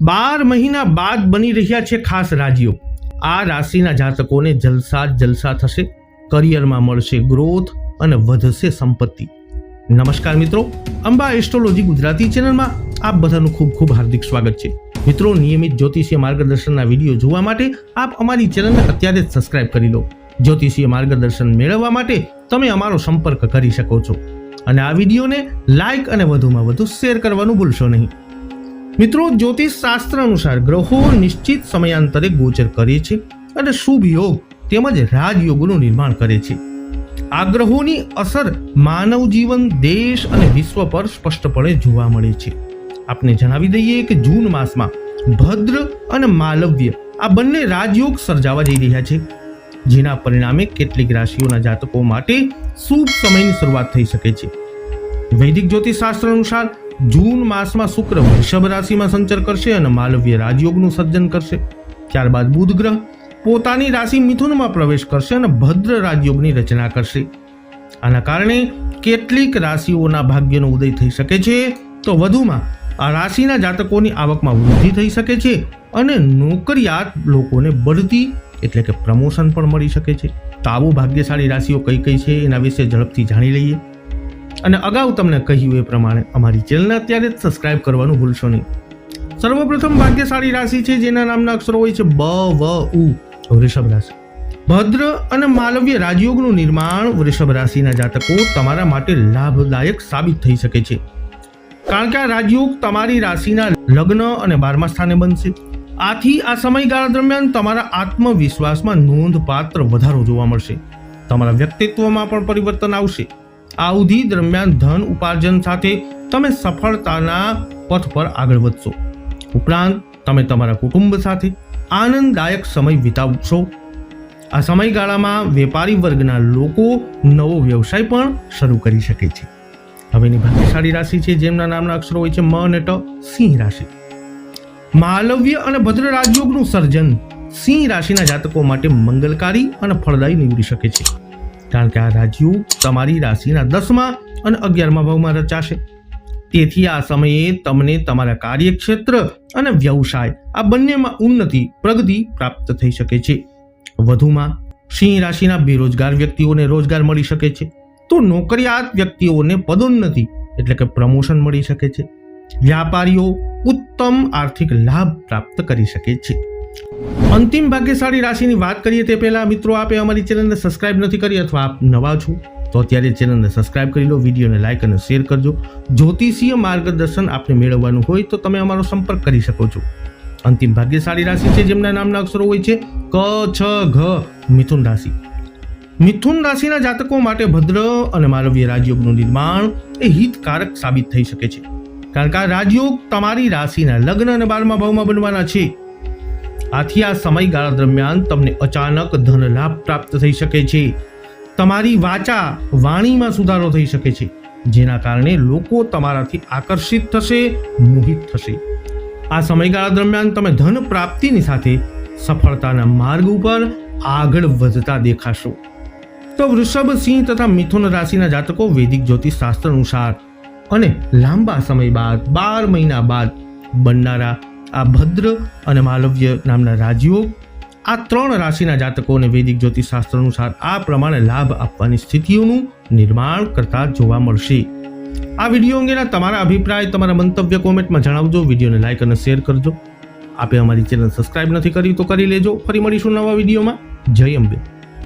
બાર મહિના બાદ બની રહ્યા છે ખાસ રાજ્યો આ રાશિના જાતકોને જલસા જલસા થશે, કરિયરમાં મળશે ગ્રોથ અને વધશે સંપત્તિ. નમસ્કાર મિત્રો, અંબા એસ્ટ્રોલોજી ગુજરાતી ચેનલમાં આપ બધાનું ખૂબ ખૂબ હાર્દિક સ્વાગત છે. મિત્રો, નિયમિત જ્યોતિષીય માર્ગદર્શનના વીડિયો જોવા માટે આપ અમારી ચેનલને અત્યારે જ સબસ્ક્રાઇબ કરી લો. જ્યોતિષીય માર્ગદર્શન મેળવવા માટે તમે અમારો સંપર્ક કરી શકો છો. અને આ વિડીયોને લાઇક અને વધુમાં વધુ શેર કરવાનું ભૂલશો નહીં. મિત્રો જ્યોતિષ શાસ્ત્ર અનુસાર ગ્રહો નિશ્ચિત સમયાંતરે ગોચર કરે છે અને શુભ યોગ તેમજ રાજયોગનું નિર્માણ કરે છે. આ ગ્રહોની અસર માનવ જીવન, દેશ અને વિશ્વ પર સ્પષ્ટપણે જોવા મળે છે. આપને જણાવી દઈએ કે જૂન માસમાં ભદ્ર અને માલવ્ય આ બંને રાજયોગ સર્જાવા જઈ રહ્યા છે. જેના પરિણામે કેટલીક રાશિઓના જાતકો માટે શુભ સમયની શરૂઆત થઈ શકે છે. વૈદિક જ્યોતિષ શાસ્ત્ર અનુસાર જૂન માસમાં શુક્ર વૃષભ રાશિમાં સંચર કરશે અને માલવ્ય રાજયોગનું સર્જન કરશે. ત્યારબાદ બુધ ગ્રહ પોતાની રાશિ મિથુનમાં પ્રવેશ કરશે અને ભદ્ર રાજયોગની રચના કરશે. આના કારણે કેટલીક રાશિઓના ભાગ્યનો ઉદય થઈ શકે છે. તો વધુમાં આ રાશિના જાતકોની આવકમાં વૃદ્ધિ થઈ શકે છે અને નોકરિયાત લોકોને બઢતી એટલે કે પ્રમોશન પણ મળી શકે છે. તો આવું ભાગ્યશાળી રાશિઓ કઈ કઈ છે એના વિશે ઝડપથી જાણી લઈએ. અને અગાઉ તમને કહ્યું એ પ્રમાણે અમારી ચેનલને અત્યારે જ સબસ્ક્રાઇબ કરવાનું ભૂલશો નહીં. સર્વપ્રથમ ભાગ્યશાળી રાશિ છે, જેના નામના અક્ષરો હોય છે બ, વ, ઉ, વૃષભ રાશિ. ભદ્ર અને માલવ્ય રાજયોગનું નિર્માણ વૃષભ રાશિના જાતકો તમારા માટે લાભદાયક સાબિત થઈ શકે છે. કારણ કે આ રાજયોગ તમારી રાશિના લગ્ન અને બારમા સ્થાને બનશે. આથી આ સમયગાળા દરમિયાન તમારા આત્મવિશ્વાસમાં નોંધપાત્ર વધારો જોવા મળશે. તમારા વ્યક્તિત્વમાં પણ પરિવર્તન આવશે. આ અવધિ દરમિયાન ધન ઉપાર્જન સાથે તમે સફળતાના પથ પર આગળ વધશો. ઉપરાંત, તમે તમારા કુટુંબ સાથે આનંદદાયક સમય વિતાવશો. આ સમયગાળામાં વેપારી વર્ગના લોકો નવો વ્યવસાય પણ શરૂ કરી શકે છે. હવેની ભાગ્યશાળી રાશિ છે, જેમના નામના અક્ષરો હોય છે, મ અને ટ, સિંહ રાશિ. માલવ્ય અને ભદ્ર રાજયોગનું સર્જન સિંહ રાશિના જાતકો માટે મંગલકારી અને ફળદાયી નીવડી શકે છે. કારણ કે આ રાજયોગ તમારી રાશિના દસમા અને અગિયારમા ભાવમાં રચાશે. તેથી આ સમયે તમને તમારા કાર્યક્ષેત્ર અને વ્યવસાય, આ બંનેમાં ઉન્નતિ, પ્રગતિ પ્રાપ્ત થઈ શકે છે. વધુમાં સિંહ રાશિના બેરોજગાર વ્યક્તિઓને રોજગાર મળી શકે છે. તો નોકરિયાત વ્યક્તિઓને પદોન્નતિ એટલે કે પ્રમોશન મળી શકે છે. વ્યાપારીઓ ઉત્તમ આર્થિક લાભ પ્રાપ્ત કરી શકે છે. અંતિમ ભાગ્યશાળી રાશિની વાત કરીએ તે પહેલા, મિત્રો, આપે અમારી ચેનલને સબસ્ક્રાઇબ નથી કરી અથવા આપ નવા છો, તો અત્યારે ચેનલને સબસ્ક્રાઇબ કરી લો, વિડીયોને લાઇક અને શેર કરજો. જ્યોતિષીય માર્ગદર્શન આપને મેળવવાનું હોય તો તમે અમારો સંપર્ક કરી શકો છો. અંતિમ ભાગ્યશાળી રાશિ છે, જેમના નામના અક્ષરો હોય છે, ક, છ, ઘ, મિથુન રાશિ. મિથુન રાશિના જાતકો માટે ભદ્ર અને માનવીય રાજયોગનું નિર્માણ એ હિતકારક સાબિત થઈ શકે છે. કારણ કે આ રાજયોગ તમારી રાશિના લગ્ન અને બારમા ભાવમાં બનવાના છે. આથી આ સમયગાળા દરમિયાન તમને અચાનક ધન લાભ પ્રાપ્ત થઈ શકે છે. તમારી વાચા વાણીમાં સુધારો થઈ શકે છે, જેના કારણે લોકો તમારાથી આકર્ષિત થશે, મોહિત થશે. આ સમયગાળા દરમિયાન તમે ધન પ્રાપ્તિની સાથે સફળતાના માર્ગ ઉપર આગળ વધતા દેખાશો. તો વૃષભ સિંહ તથા મિથુન રાશિના જાતકો વૈદિક જ્યોતિષ શાસ્ત્ર અનુસાર અને લાંબા સમય બાદ, બાર મહિના બાદ બનનારા આ ભદ્ર અને માલવ્ય નામના રાજયોગ આ ત્રણ રાશિના જાતકોને વૈદિક જ્યોતિષ શાસ્ત્ર અનુસાર આ પ્રમાણે લાભ આપવાની સ્થિતિઓનું નિર્માણ કરતા જોવા મળશે. આ વીડિયો અંગેના તમારા અભિપ્રાય, તમારા મંતવ્ય કોમેન્ટમાં જણાવજો, વિડીયોને લાઇક અને શેર કરજો. આપે અમારી ચેનલ સબસ્ક્રાઇબ નથી કરી તો કરી લેજો. ફરી મળીશું નવા વિડીયોમાં. જય અંબે.